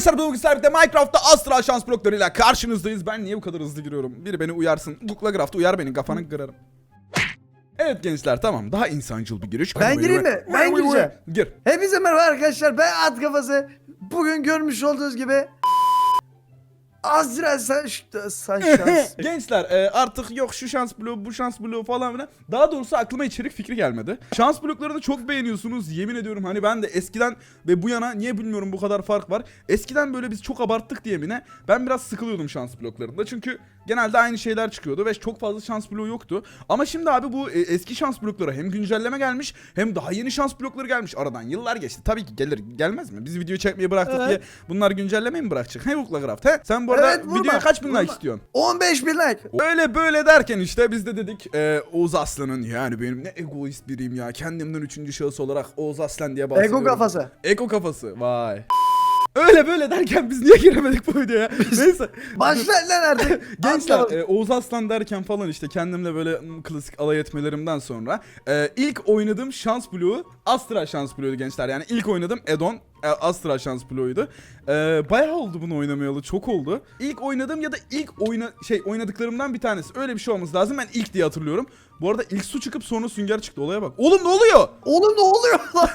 Arkadaşlar bugün sizlerle Minecraft'ta astral şans bloklarıyla karşınızdayız. Ben niye bu kadar hızlı giriyorum? Biri beni uyarsın. Google Craft uyar beni kafanı kırarım. Evet gençler tamam daha insancıl bir giriş. Ben gireyim mi? Ben gireceğim. Gir. Hepinize merhaba arkadaşlar. Ben At Kafası. Bugün görmüş olduğunuz gibi Sen, sen şans. Gençler e, artık yok şu şans bloğu bu şans bloğu falan filan. Daha doğrusu aklıma içerik fikri gelmedi. Şans bloklarını çok beğeniyorsunuz. Yemin ediyorum hani ben de eskiden ve bu yana niye bilmiyorum bu kadar fark var. Eskiden böyle biz çok abarttık diye mi ne? Ben biraz sıkılıyordum şans bloklarında. Çünkü genelde aynı şeyler çıkıyordu ve çok fazla şans bloğu yoktu. Ama şimdi abi bu e, eski şans blokları hem güncelleme gelmiş hem daha yeni şans blokları gelmiş. Aradan yıllar geçti. Tabii ki gelir gelmez mi? Biz video çekmeyi bıraktık Evet. diye bunlar güncellemeyi mi bırakacak? He Craft he? Sen bu arada Evet, vurma, videoya kaç bin vurma. like istiyorsun? 15 bin like. Öyle böyle derken işte biz de dedik e, Oğuz Aslan'ın yani benim ne egoist biriyim ya. Kendimden üçüncü şahıs olarak Oğuz Aslan diye bahsediyorum. Ego kafası. Ego kafası vay. Öyle böyle derken biz niye giremedik bu videoya? Neyse. Başla lan artık. Gençler e, Oğuz Aslan derken falan işte kendimle böyle klasik alay etmelerimden sonra e, ilk oynadığım şans bloğu Astra şans bloğuydu gençler. Yani ilk oynadığım Edon Astra şans bloğuydu. E, bayağı oldu bunu oynamayalı çok oldu. İlk oynadığım ya da ilk oyna şey oynadıklarımdan bir tanesi. Öyle bir şey olması lazım. Ben ilk diye hatırlıyorum. Bu arada ilk su çıkıp sonra sünger çıktı. Olaya bak. Oğlum ne oluyor? Oğlum ne oluyor lan?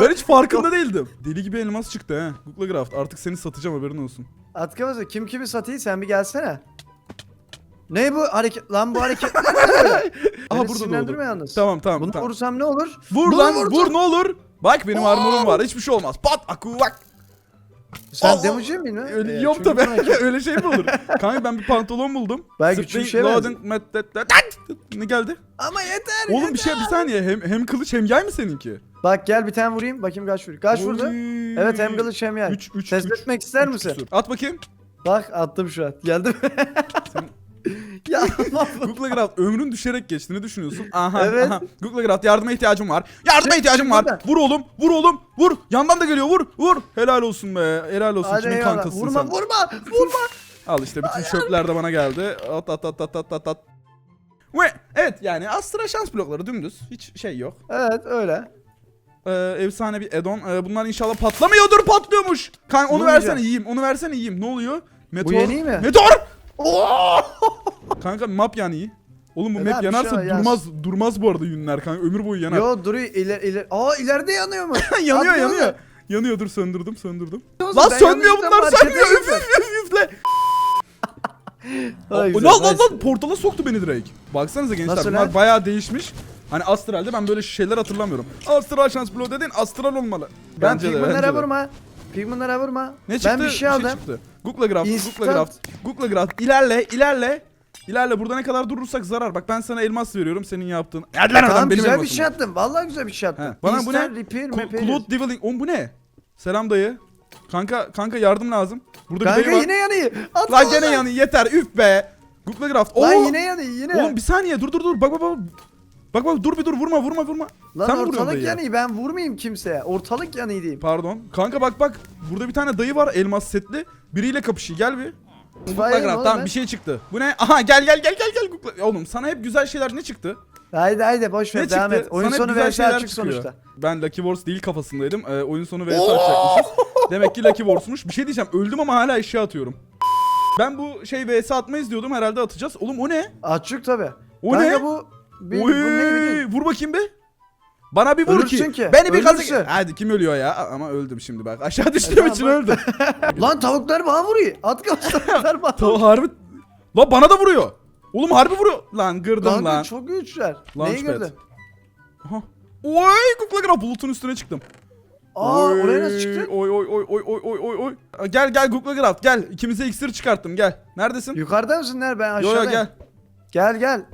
Ben hiç farkında değildim. Deli gibi elmas çıktı ha. Google Craft artık seni satacağım haberin olsun. At Kafası kim kimi satayım sen bir gelsene. Ne bu hareket? Lan bu hareket. Aha burada da oldu. yalnız. Tamam tamam. Bunu tamam. vursam ne olur? Vur Bunu lan vurdum. vur ne olur. Bak benim armorum var hiçbir şey olmaz. Pat aku bak. Sen Aa, damage mi lan? Öyle Ee, yok çünkü tabi. öyle şey mi olur? Kanka ben bir pantolon buldum. Ben güçlü Spring bir şey Loading Met- Ne geldi? Ama yeter. Oğlum yeter. bir şey bir saniye hem hem kılıç hem yay mı seninki? Bak gel bir tane vurayım. Bakayım kaç vuruyor. Kaç vurdu? Evet hem kılıç hem yay. Üç, üç, Test üç, etmek ister üç misin? küsur. At bakayım. Bak attım şu an. Geldim. ya Google Craft ömrün düşerek geçti. Ne düşünüyorsun? Aha, Evet. aha. Google Craft yardıma ihtiyacım var. Yardıma ihtiyacım var. Vur oğlum, vur oğlum, vur. Yandan da geliyor, vur, vur. Helal olsun be. Helal olsun. Hadi Kimin eyvallah. kankasısın Vurma sen? vurma vurma. Al işte bütün çöpler de bana geldi. At at at at at at at. Ve evet yani Astra şans blokları dümdüz. Hiç şey yok. evet öyle. Ee, efsane bir add-on. Ee, bunlar inşallah patlamıyordur patlıyormuş. Kan onu Vurmayacağım. versene yiyeyim. Onu versene yiyeyim. Ne oluyor? Meteor. yeni mi? Meteor! Kanka map yani iyi. Oğlum bu E, map bir yanarsa şey var, yansın. durmaz durmaz bu arada yünler kanka. Ömür boyu yanar. Yo duruyor iler iler. Aa ileride yanıyor mu? yanıyor Abi, yanıyor. yanıyor. Yanıyor dur söndürdüm söndürdüm. Lan ben sönmüyor yanlışlıkla bunlar markete sönmüyor. Üf üf üf üfle. Ay, güzel, lan lan nice. lan portala soktu beni direkt. Baksanıza gençler Nasıl bunlar lan? bayağı değişmiş. Hani Astral'de ben böyle şeyler hatırlamıyorum. Astral şans bloğu dediğin Astral olmalı. Ben Bence de, pigmanlara bence de. vurma. Pigmanlara vurma. Ne çıktı? Ben bir şey aldım. çıktı. Google Graph, Instant. Google Graph, Google Graph. İlerle, ilerle. İlerle burada ne kadar durursak zarar. Bak ben sana elmas veriyorum senin yaptığın. Hadi lan Tamam benim güzel bir şey attım. Vallahi güzel bir şey attım. He. Bana bu ne? Repair Cl-. Cloud Deviling. Oğlum bu ne? Selam dayı. Kanka kanka yardım lazım. Burada bir Kanka dayı var. yine yanıyor. At Lan gene yanıyor yeter üf be. Google Graph. Oo. Lan yine yanıyor yine. Oğlum bir saniye dur dur dur. Bak bak bak. Bak bak dur bir dur vurma vurma vurma. Lan Sen vuruyorsun ortalık dayı. yanıyor. Ben vurmayayım kimseye. Ortalık yanıyor diyeyim. Pardon. Kanka bak bak. Burada bir tane dayı var elmas setli. Biriyle kapışıyor. Gel bir. Mi Google oğlum tamam ben? bir şey çıktı. Bu ne? Aha gel gel gel gel gel Google. Oğlum sana hep güzel şeyler ne çıktı? Haydi haydi boş ver Ne devam çıktı? et. Oyun Sana hep sonu güzel vs şeyler açık çıkıyor. sonuçta. Ben Lucky Wars değil kafasındaydım. Ee, oyun sonu vs atacakmışız. Demek ki Lucky Wars'muş. Bir şey diyeceğim. Öldüm ama hala eşya atıyorum. Ben bu şey vs atmayız diyordum. Herhalde atacağız. Oğlum o ne? Açık tabi. O Kanka ne? bu bir, Oy, bu ne bileyim. vur bakayım be. Bana bir vur Ölürsün ki. ki, Beni bir ölürsün. kazık. Hadi kim ölüyor ya? Ama öldüm şimdi bak. Aşağı düştüğüm tamam, için bak. öldüm. Lan tavuklar bana vuruyor. At tavuklar bana Tamam harbi. Lan bana da vuruyor. Oğlum harbi vuruyor. Lan kırdım Kanka lan. çok güçler. Neyi Launchpad. Aha. Oy Google Graph bulutun üstüne çıktım. Aa Oy, oraya nasıl çıktın? Oy oy oy oy oy oy oy oy. Gel gel Google Graph gel. İkimize iksir çıkarttım gel. Neredesin? Yukarıda mısın nerede? Ben Yo aşağıdayım. yo gel. Gel gel.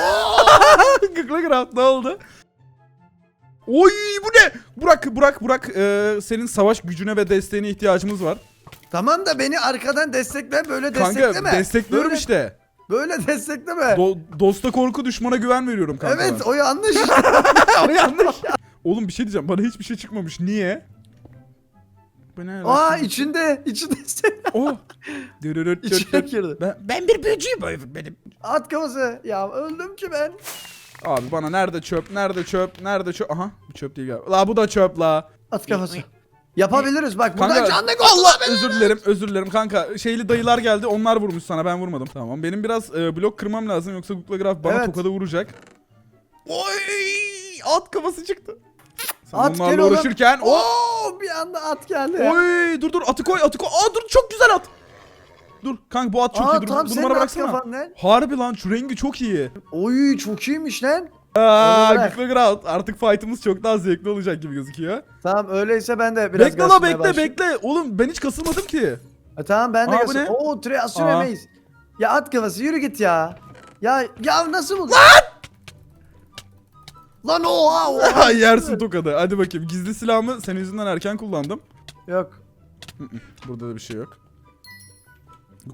Google Graph ne oldu? Oy bu ne? Burak Burak Burak ee, senin savaş gücüne ve desteğine ihtiyacımız var. Tamam da beni arkadan destekle böyle Kanka destekleme. destekliyorum böyle, işte. Böyle destekleme. Do- dosta korku düşmana güven veriyorum kanka. evet o yanlış. o yanlış. Oğlum bir şey diyeceğim bana hiçbir şey çıkmamış. Niye? Bu ne? Aa içinde. içinde Oh. Dırırırt içine girdi. Ben, ben bir büyücüyüm böyle benim. At kafası. Ya öldüm ki ben. Abi bana nerede çöp, nerede çöp, nerede çöp? Aha bu çöp değil galiba. La bu da çöp la. At kafası. Yapabiliriz bak buradan Kanka canlı Allah özür dilerim özür dilerim kanka şeyli dayılar geldi onlar vurmuş sana ben vurmadım tamam benim biraz e, blok kırmam lazım yoksa Google Graph bana Evet. tokada vuracak Oy at kafası çıktı Sen At gel oğlum. uğraşırken o Oo bir anda at geldi. Oy dur dur atı koy atı koy aa dur çok güzel at Dur kanka bu at çok Aa iyi dur tam bunu senin bana at bıraksana kafan lan. Harbi lan şu rengi çok iyi Oy çok iyiymiş lan. Aa bırak. Google Graph artık fight'ımız çok daha zevkli olacak gibi gözüküyor Tamam öyleyse ben de biraz Bekle la kasmaya bekle başlayayım. bekle oğlum ben hiç kasılmadım ki E, tamam ben de Aa, bu kasım. ne? Oo tre Aa. süremeyiz. Ya at kafası yürü git ya. Ya ya nasıl buldun? Lan! Lan oha oha. Yersin tokadı. Hadi bakayım. Gizli silahımı senin yüzünden erken kullandım. Yok. Burada da bir şey yok.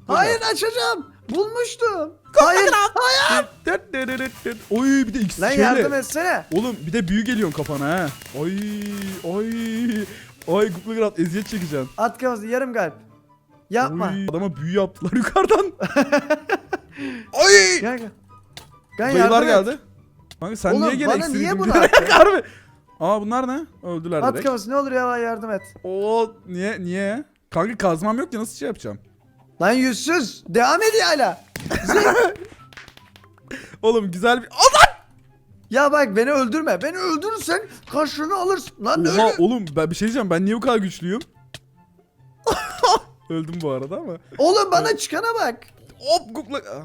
Hayır açacağım. Bulmuştum. Hayır. Hayır. Dıt dıt dıt dıt. Oy bir de X Lan şeyle. yardım etsene. Oğlum bir de büyü geliyorsun kafana ha. Oy oy. Oy Google Grad eziyet çekeceksin. At kafası yarım kalp. Yapma. Oy, adama büyü yaptılar yukarıdan. Oy. Gel gel. Gel Dayılar yardım et. geldi. Kanka sen Oğlum, niye gene bana niye bunu attın? Harbi. Aa bunlar ne? Öldüler At direkt. kafası ne olur ya yardım et. Oo niye niye? Kanka kazmam yok ki nasıl şey yapacağım? Lan yüzsüz. Devam ediyor hala. Oğlum güzel bir... Allah! Ya bak beni öldürme. Beni öldürürsen karşılığını alırsın. Lan Oha öyle. oğlum ben bir şey diyeceğim ben niye bu kadar güçlüyüm? Öldüm bu arada ama. Oğlum bana çıkana bak. Hop Google... Aa.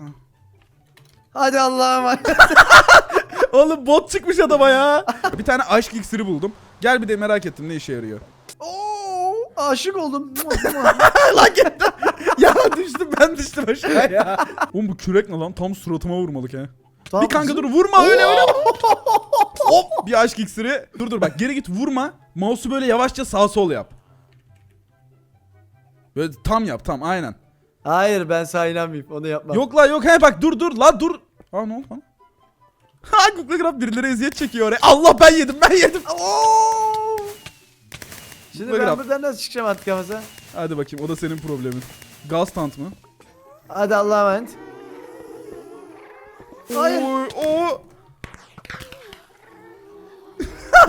Hadi Allah'a emanet. Oğlum bot çıkmış adama ya. bir tane aşk iksiri buldum. Gel bir de merak ettim ne işe yarıyor. Oo, aşık oldum. Lan gel. ya düştüm ben düştüm aşağıya. Oğlum bu kürek ne lan? Tam suratıma vurmalık he. Tamam, bir kanka dur vurma öyle öyle. Hop bir aşk iksiri. Dur dur bak geri git vurma. Mouse'u böyle yavaşça sağ sol yap. Böyle tam yap tam aynen. Hayır ben sana inanmayayım. Onu yapmam. Yok la yok he bak dur dur la dur. Aa ne oldu lan? Ha Google Graph birileri eziyet çekiyor oraya. Allah ben yedim ben yedim. Oo. Şimdi Bak ben buradan nasıl çıkacağım at kafası? Hadi bakayım o da senin problemin. Gaz tant mı? Hadi Allah'a emanet. Hayır. Oy, o.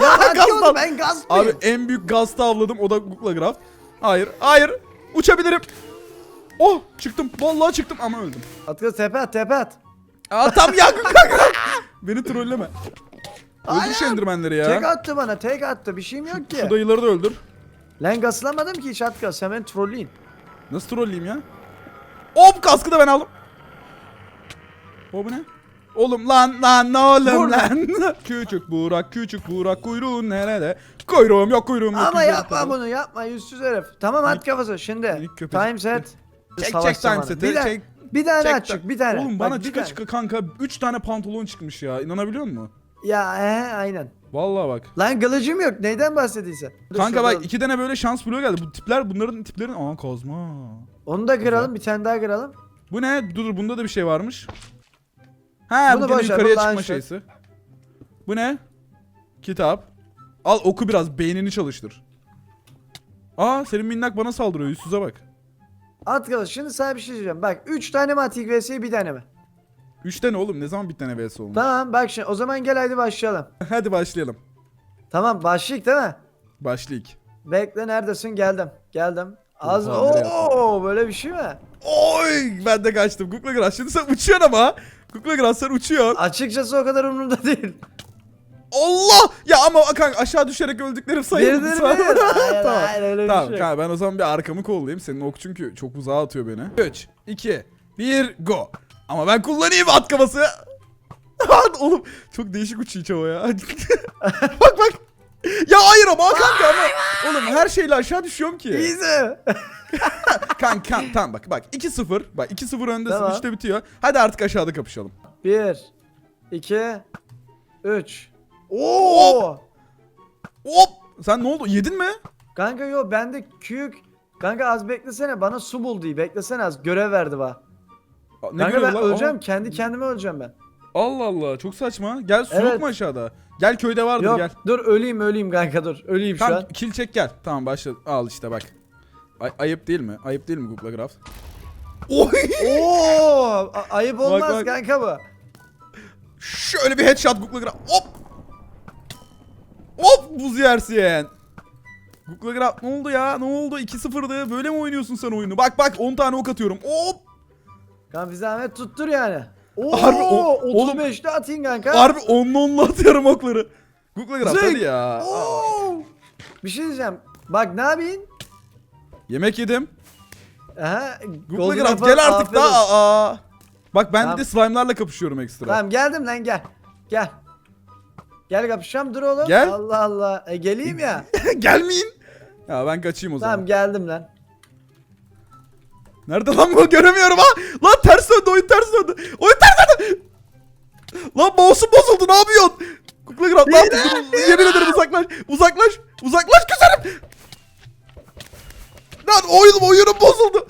Ya ben Gaz diyorum, lan. ben gaz Abi mıyım? en büyük gaz avladım o da Google Graph. Hayır hayır uçabilirim. Oh çıktım vallahi çıktım ama öldüm. At kafası tepe at tepe at. Aa tam ya Google Graph. Beni trolleme. Öldür şu ya. Tek attı bana tek attı bir şeyim yok ki. Şu dayıları da öldür. Lan gaslamadım ki hiç at beni trolleyin. Nasıl trolleyim ya? Hop kaskı da ben aldım. O bu ne? Oğlum lan lan ne oğlum Vur lan. küçük Burak küçük Burak kuyruğun nerede? Kuyruğum yok kuyruğum yok. Ama kuyruğum yapma yok. bunu yapma yüzsüz herif. Tamam at kafası şimdi. minik köpecik. Time set. Çek Savaş çek time zamanı. seti. Bir, çek. Bir tane çek açık bir tane. Oğlum Bak, bana bir çıka tane. çıka kanka 3 tane pantolon çıkmış ya. İnanabiliyor musun? Ya he aynen. Vallahi bak. Lan kılıcım yok neyden bahsediysen. Dur Kanka şurada- bak iki tane böyle şans bloğu geldi. Bu tipler bunların tiplerin aa kozma. Onu da kıralım bir tane daha kıralım. Bu ne? Dur dur bunda da bir şey varmış. Ha Bunu bu gene boş ver, yukarıya çıkma et. şeysi. Bu ne? Kitap. Al oku biraz beynini çalıştır. Aa senin minnak bana saldırıyor yüzsüze bak. At şimdi sana bir şey diyeceğim. Bak 3 tane mi Atik vs bir tane mi? 3 tane oğlum ne zaman bir tane vs olmuş? Tamam bak şimdi o zaman gel hadi başlayalım. Hadi başlayalım. Tamam başlayık değil mi? Başlayık. Bekle neredesin geldim. Geldim. Az Oha, nereye Oo böyle bir şey mi? Oy ben de kaçtım. Google Grass şimdi sen uçuyorsun ama. Google Grass sen uçuyorsun. Açıkçası o kadar umurumda değil. Allah! Ya ama kanka aşağı düşerek öldüklerim sayılır. Bir, bir, bir. Hayır, tamam. hayır, öyle bir tamam şey yok. kanka ben o zaman bir arkamı kollayayım. Senin ok çünkü çok uzağa atıyor beni. 3, 2, 1, go. Ama ben kullanayım at kafası. Lan Oğlum çok değişik uçuyor çava ya. bak bak. Ya hayır ama kanka ama. Oğlum her şeyle aşağı düşüyorum ki. Easy. Kanka kan, tamam bak bak 2-0. Bak 2-0 öndesin Tamam. 3'te bitiyor. Hadi artık aşağıda kapışalım. 1 2 3 Oo! Hop! Sen ne oldu? Yedin mi? Kanka yo bende küyük. Kanka az beklesene bana su bul diye. Beklesene az görev verdi bana. Aa, Ne Kanka ben görevi lan? öleceğim kendi kendime öleceğim ben. Allah Allah çok saçma. Gel su Evet. yok mu aşağıda? Gel köyde vardır Yok gel. dur öleyim öleyim kanka dur. Öleyim şu Tamam an. kill çek gel. Tamam başla. Al işte bak. Ay- ayıp değil mi? Ayıp değil mi Google Graph? Oy! Oo! a- ayıp olmaz bak. kanka bu. Şöyle bir headshot Google Graph. Hop! Hop buz yersin. Google Grab ne oldu ya? Ne oldu? 2-0'dı. Böyle mi oynuyorsun sen oyunu? Bak bak 10 tane ok atıyorum. Hop! Kanka bir zahmet tuttur yani. Oo, Harbi o- oğlum- 35'te atayım kanka. Harbi 10'lu 10'lu atıyorum okları. Google Grab Zık! hadi ya. Oo. Bir şey diyeceğim. Bak ne yapayım? Yemek yedim. Aha, Google Golden Grab Apple, gel artık olsun. daha. Aa. Bak ben Tamam. de slime'larla kapışıyorum ekstra. Tamam geldim lan gel. Gel. Gel kapışacağım dur oğlum. Gel. Allah Allah. E geleyim ya. Gelmeyin. Ya ben kaçayım o zaman. tamam geldim lan. Nerede lan bu? Göremiyorum ha. Lan ters döndü oyun ters döndü. Oyun ters döndü. Lan mouse'um bozuldu ne yapıyorsun? Google Grab ne Yemin ederim uzaklaş. Uzaklaş. Uzaklaş güzelim. Lan oyunum oyunum bozuldu.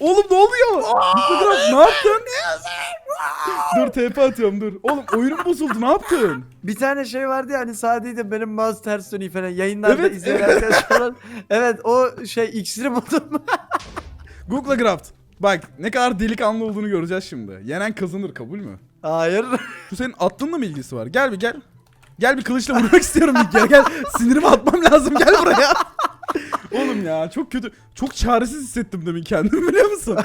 Oğlum ne oluyor? Grab ne yaptın? dur TP atıyorum dur. Oğlum oyunum bozuldu ne yaptın? Bir tane şey vardı ya hani sadece benim mouse ters dönüyor falan yayınlarda Evet, izleyen arkadaşlar. Evet o şey iksiri buldum. Google Graft. Bak ne kadar delikanlı olduğunu göreceğiz şimdi. Yenen kazanır kabul mü? Hayır. Şu senin attığınla mı ilgisi var? Gel bir gel. Gel bir kılıçla vurmak istiyorum bir kere. Gel sinirimi atmam lazım. Gel buraya. Oğlum ya çok kötü. Çok çaresiz hissettim demin kendimi biliyor musun?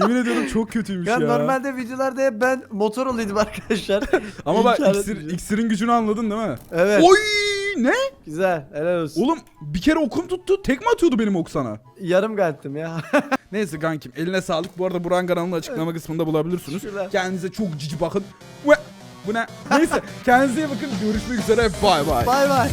Yemin ediyorum çok kötüymüş Ben ya. normalde videolarda hep ben motor olaydım arkadaşlar. Ama bak İnkar iksir, etmeyeceğim. iksirin gücünü anladın değil mi? Evet. Oy ne? Güzel. Helal olsun. Oğlum bir kere okum tuttu. Tek mi atıyordu benim ok sana? Yarım kalktım ya. Neyse kankim eline sağlık. Bu arada Buran kanalını açıklama kısmında bulabilirsiniz. Kendinize çok cici bakın. Ve bu ne? Neyse kendinize iyi bakın. Görüşmek üzere. Bay bay. bay bay.